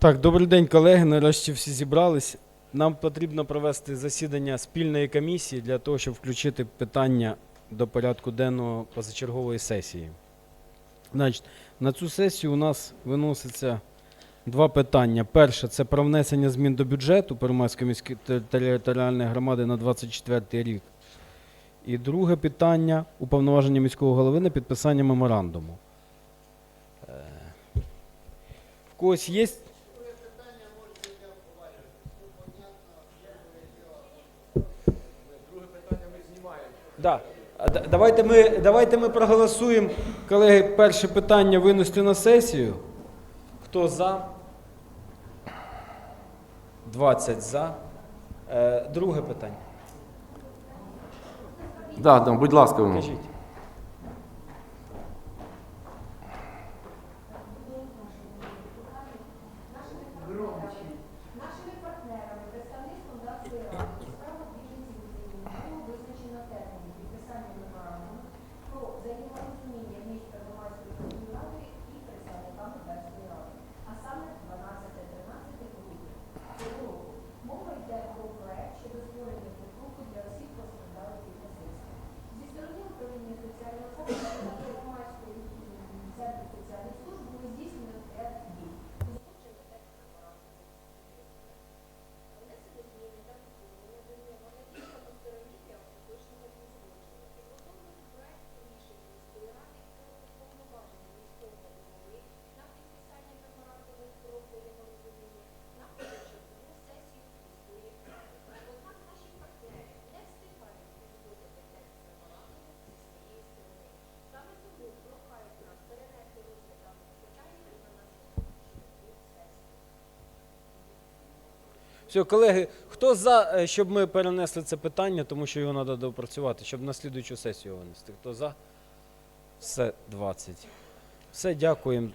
Так, добрий день, колеги. Нарешті всі зібрались. Нам потрібно провести засідання спільної комісії для того, щоб включити питання до порядку денного позачергової сесії. Значить, на цю сесію у нас виноситься два питання. Перше це про внесення змін до бюджету Первомайської міської територіальної громади на 24 рік. І друге питання уповноваження міського голови на підписання меморандуму. Е, В когось є Да. Давайте ми, давайте ми проголосуємо, колеги, перше питання винести на сесію. Хто за? 20 за. Е, друге питання. Да, да, будь ласка, ну. Кажіть. Все, колеги, хто за, е, щоб ми перенесли це питання, тому що його треба допрацювати, щоб на слідуючу сесію винести? Хто за? Все, 20. Все, дякуємо.